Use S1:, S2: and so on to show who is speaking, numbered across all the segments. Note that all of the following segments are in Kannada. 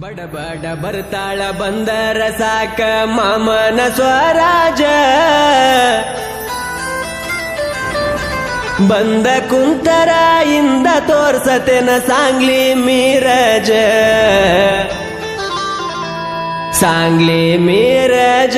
S1: ಬಡ ಬಡ ಬರ್ತಾಳ ಬಂದರ ಸಾಕ ಮಾಮನ ಸ್ವರಾಜ. ಬಂದ ಕುಂತರ ಇಂದ ತೋರ್ಸತೆನ ಸಾಂಗ್ಲಿ ಮೀರಜ. ಸಾಂಗ್ಲಿ ಮೀರಜ.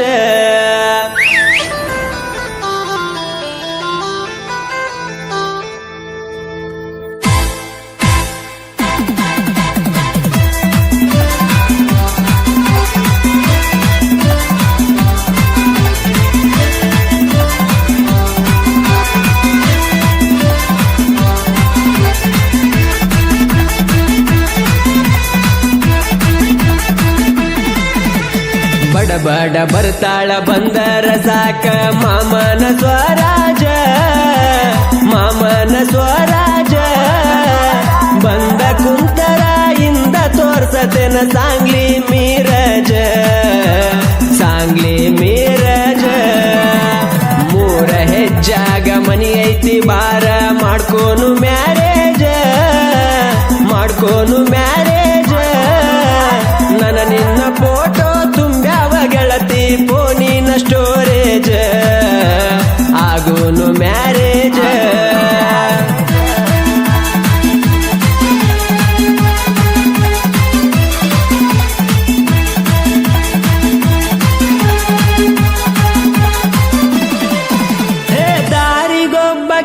S1: ಬಡ ಬರ್ತಾಳ ಬಂದರ ಸಾಕ ಮಾಮನ ಸ್ವರಾಜ ಮಾಮನ ಸ್ವರಾಜ. ಬಂದ ಕುಂತರ ಇಂದ ತೋರ್ಸತೆನ ಸಾಂಗ್ಲಿ ಮೀರಜ ಸಾಂಗ್ಲಿ ಮೀರಜ. ಮೂರ ಹೆಜ್ಜಾಗ ಮನಿ ಐತಿ ಬಾರ ಮಾಡ್ಕೋನು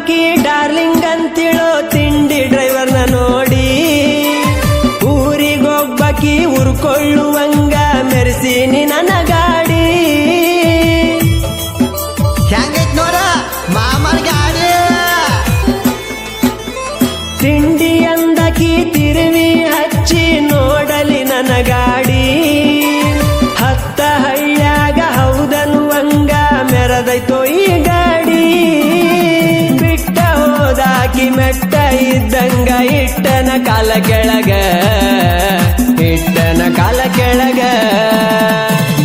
S1: ದಾರಿಗೊಬ್ಬಕಿ ಡಾರ್ಲಿಂಗ್ ಅಂತಿಳೋ ತಿಂಡಿ ಡ್ರೈವರ್ನ ನೋಡಿ. ಊರಿಗೊಬ್ಬಕಿ ಉರ್ಕೊಳ್ಳುವಂಗ ಮೆರೆಸೀನಿ ನನ್ನ ಗಾಡಿ
S2: ಹೆಂಗೈತ್ ನೋಡ ಮಾಮರ್ ಗಾಡಿ.
S1: ತಿಂಡಿ ಅಂದಕಿ ತಿರುವಿ ಹಚ್ಚಿ ನೋಡಲಿ ನನ್ನ ಗಾಡಿ. ಹತ್ತ ಹಳ್ಳ್ಯಾಗ ಹೌದನ್ನುವಂಗ ಮೆರದೈತೋ ಈ ಮೆಟ್ಟ ಇದ್ದಂಗ ಇಟ್ಟನ ಕಾಲ ಕೆಳಗ, ಇಟ್ಟನ ಕಾಲ ಕೆಳಗ.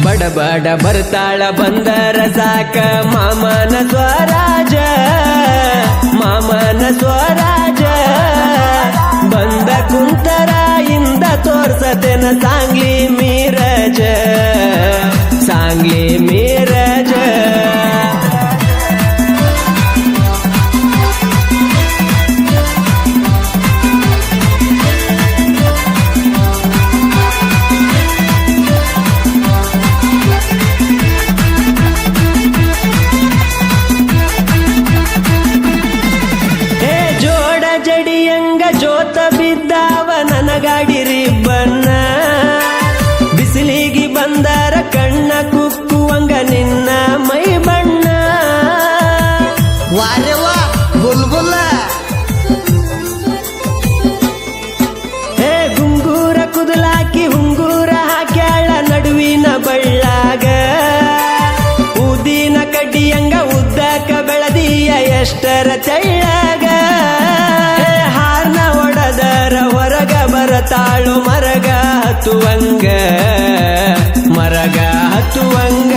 S1: ಬಡ ಬಡ ಬರ್ತಾಳ ಬಂದರ ಸಾಕ ಮಾಮನ ಸ್ವರಾಜ ಮಾಮನ ಸ್ವರಾಜ. ಬಂದ ಕುಂತರ ಇಂದ ತೋರ್ಸತೆನ ಸಾಂಗ್ಲಿ ಮೀರಜ, ಸಾಂಗ್ಲಿ ಜೋತ ಬಿದ್ದಾವ ನನಗಾಡಿರಿ ಗಾಡಿ ರಿಬ್ಬನ್ನ ಬಿಸಿಲಿಗೆ ಬಂದರ ಕಣ್ಣ ಕುಕ್ಕುವಂಗ ನಿನ್ನ ಮೈ ಬಣ್ಣ.
S2: ವಾರೆವ್ವ ಬುಲ್ಬುಲ್ಲ
S1: ಹೇ ಗುಂಗೂರ ಕುದಲಾಕಿ ಹುಂಗೂರ ಹಾಕ್ಯಾಳ ನಡುವಿನ ಬಳ್ಳಾಗ. ಉದಿನ ಕಡ್ಡಿಯಂಗ ಉದ್ದಕ ಬೆಳದಿಯ ಎಷ್ಟರ ತೆಳ್ಳಗ ಬರತಾಳು ಮರಗ ಹತ್ತುವಂಗ ಮರಗ ಹತ್ತುವಂಗ.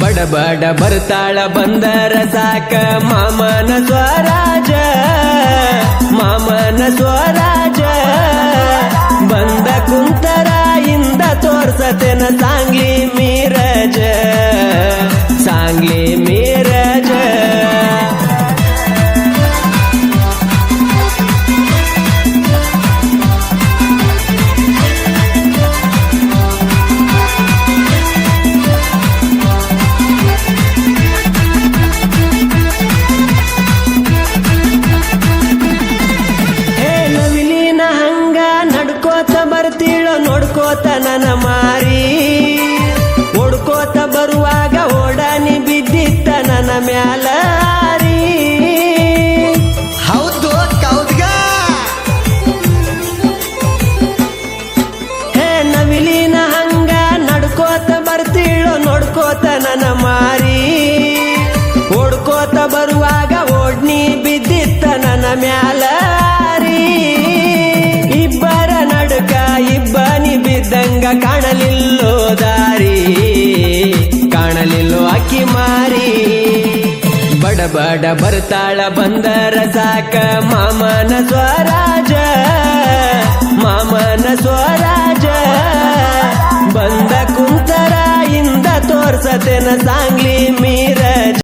S1: ಬಡ ಬಡ ಬರ್ತಾಳ ಬಂದರ ಸಾಕ ಮಾಮನ ಸ್ವರಾಜ. ಮ್ಯಾಲಾರಿ. ಇಬ್ಬರ ನಡುಕ ಇಬ್ಬನಿ ಬಿದ್ದಂಗ ಕಾಣಲಿಲ್ಲೋ ದಾರಿ. ಕಾಣಲಿಲ್ಲೋ ಅಕ್ಕಿ ಮಾರಿ. ಬಡಬಡ ಬರ್ತಾಳ ಬಂದರ ಸಾಕ ಮಾಮನ ಸ್ವರಾಜ. ಮಾಮನ ಸ್ವರಾಜ. ಬಂದ ಕುಂತರ ಇಂದ ತೋರ್ಸತೆನ ಸಾಂಗ್ಲಿ.